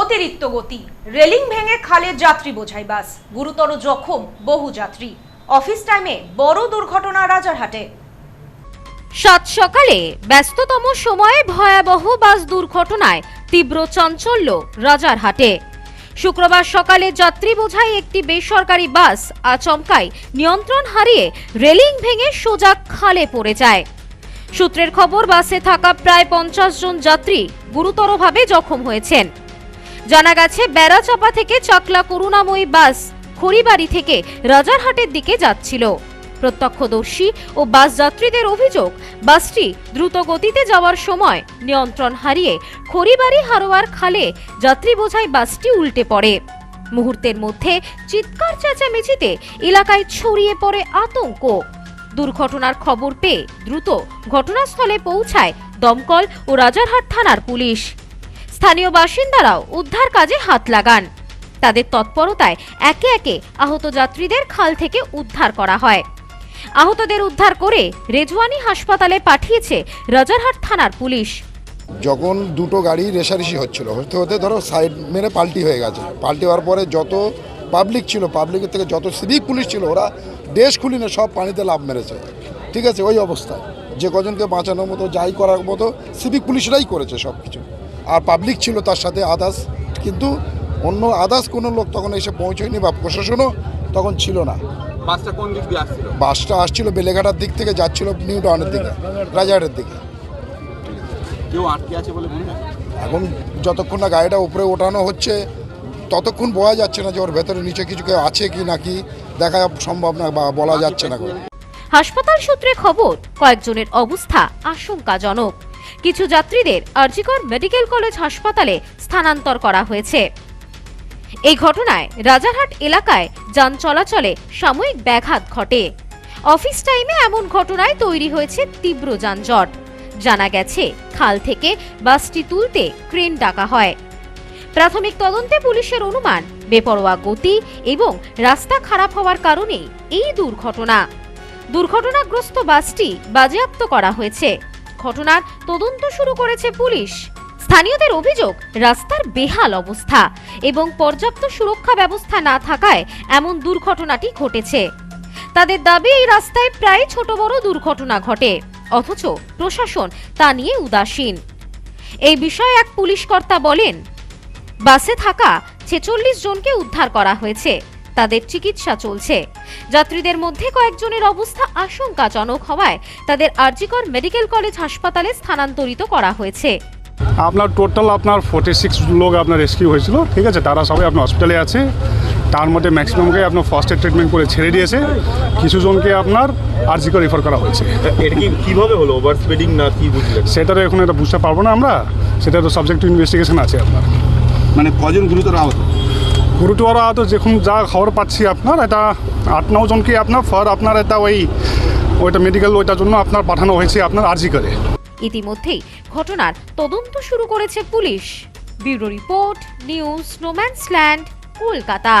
অতিরিক্ত গতি। রেলিং ভেঙে খালে যাত্রী বোঝাই বাস। গুরুতর জখম বহু যাত্রী। অফিস টাইমে বড় দুর্ঘটনা রাজারহাটে। সাত সকালে ব্যস্ততম সময়ে ভয়াবহ বাস দুর্ঘটনায় তীব্র চাঞ্চল্য রাজারহাটে। শুক্রবার সকালে যাত্রী বোঝাই একটি বেসরকারি বাস আচমকায় নিয়ন্ত্রণ হারিয়ে রেলিং ভেঙে সোজা খালে পড়ে যায়। সূত্রের খবর, বাসে থাকা প্রায় পঞ্চাশ জন যাত্রী গুরুতরভাবে জখম হয়েছেন। জানা গেছে, বেড়াচাপা থেকে চাকলা করুণাময়ী বাস খড়িবাড়ি থেকে রাজারহাটের দিকে যাচ্ছিল। প্রত্যক্ষদর্শী ও বাস যাত্রীদের অভিযোগ, বাসটি দ্রুত গতিতে যাওয়ার সময় নিয়ন্ত্রণ হারিয়ে খড়িবাড়ি হারোয়ার খালে যাত্রী বোঝাই বাসটি উল্টে পড়ে। মুহূর্তের মধ্যে চিৎকার চেঁচামেচিতে এলাকায় ছড়িয়ে পড়ে আতঙ্ক। দুর্ঘটনার খবর পেয়ে দ্রুত ঘটনাস্থলে পৌঁছায় দমকল ও রাজারহাট থানার পুলিশ। স্থানীয় বাসিন্দারাও উদ্ধার কাজে হাত লাগান। তাদের তৎপরতায় একে একে আহত যাত্রীদের খাল থেকে উদ্ধার করা হয়। আহতদের উদ্ধার করে রেজওয়ানি হাসপাতালে পাঠিয়েছে রাজারহাট থানার পুলিশ। যখন দুটো গাড়ি রেশারেশি হচ্ছিল, হতে হতে ধরো সাইড মেরে পাল্টি হয়ে গেছে। পাল্টি হওয়ার পরে যত পাবলিক ছিল পাবলিকের থেকে যত সিভিক পুলিশ ছিল, ওরা দেশ খুলিনে সব পানিতে লাভ মেরেছে। ঠিক আছে? ওই অবস্থায়। যে কজনকে বাঁচানোর মতো, যাই করার মতো, সিভিক পুলিশরাই করেছে সব কিছু আর পাবলিক ছিল তার সাথে আদার্স কিন্তু অন্য আদার্স কোনো লোক তখন এসে পৌঁছয়নি বা প্রশাসনও তখন ছিল না। বাসটা কোন দিক দিয়ে আসছিল? বাসটা আসছিল বেলেঘাটার দিক থেকে যাচ্ছিল নিউ টাউনের দিকে রাজারহাটের দিকে। কেউ আটকে আছে বলে মনে হয়? এখন যতক্ষণ না গাড়িটা উপরে ওঠানো হচ্ছে ততক্ষণ বোঝা যাচ্ছে না যে ওর ভেতরে নিচে কিছু কেউ আছে কি নাকি দেখা সম্ভব না বা বলা যাচ্ছে না হাসপাতাল সূত্রে খবর কয়েকজনের অবস্থা আশঙ্কাজনক। কিছু যাত্রীদের আরজিকর মেডিকেল কলেজ হাসপাতালে স্থানান্তর করা হয়েছে। এই ঘটনায় রাজারহাট এলাকায় যান চলাচলে সাময়িক ব্যাঘাত ঘটে। অফিস টাইমে এমন ঘটনায় তৈরি হয়েছে তীব্র যানজট। জানা গেছে, খাল থেকে বাসটি তুলতে ক্রেন ডাকা হয়। প্রাথমিক তদন্তে পুলিশের অনুমান, বেপরোয়া গতি এবং রাস্তা খারাপ হওয়ার কারণে এই দুর্ঘটনা। দুর্ঘটনাগ্রস্ত বাসটি বাজেয়াপ্ত করা হয়েছে। ঘটনার তদন্ত শুরু করেছে পুলিশ। স্থানীয়দের অভিযোগ, রাস্তার বেহাল অবস্থা এবং পর্যাপ্ত সুরক্ষা ব্যবস্থা না থাকায় এমন দুর্ঘটনাটি ঘটেছে। তাদের দাবি, এই রাস্তায় প্রায় ছোট বড় দুর্ঘটনা ঘটে, অথচ প্রশাসন তা নিয়ে উদাসীন। এই বিষয়ে এক পুলিশ কর্তা বলেন, বাসে থাকা ছেচল্লিশ জনকে উদ্ধার করা হয়েছে। তাদের চিকিৎসা চলছে। যাত্রীদের মধ্যে কয়েকজনের অবস্থা আশঙ্কাজনক হওয়ায় তাদের আরজিকর মেডিকেল কলেজ হাসপাতালে স্থানান্তরিত করা হয়েছে। আপনার টোটাল আপনার ফোর্টি সিক্স লোক আপনার রেস্কিউ হয়েছিল ঠিক আছে? তারা সবাই আপনার হসপিটালে আছে। তার মধ্যে ম্যাক্সিমামকে আপনার ফার্স্ট এড ট্রিটমেন্ট করে ছেড়ে দিয়েছে। কিছু জনকে আপনার আরজিকে রেফার করা হয়েছে। এটা কি কীভাবে হলো? ওভার স্পিডিং না কি বুঝলেন? সেটা তো এখন এটা বুঝতে পারব না আমরা। সেটা তো সাবজেক্ট ইনভেস্টিগেশন আছে আপনার। মানে কজন গুরুতর আহত? গুরুটোয়ারা তো যখন যা খবর পাচ্ছি আপনার, এটা আট নজনকে জনকে আপনার? ফার আপনার এটা ওই, ওইটা মেডিকেল ওইটার জন্য আপনার পাঠানো হয়েছে আপনার আর্জি করে। ইতিমধ্যেই ঘটনার তদন্ত শুরু করেছে police. Bureau report, news no man's land Kolkata.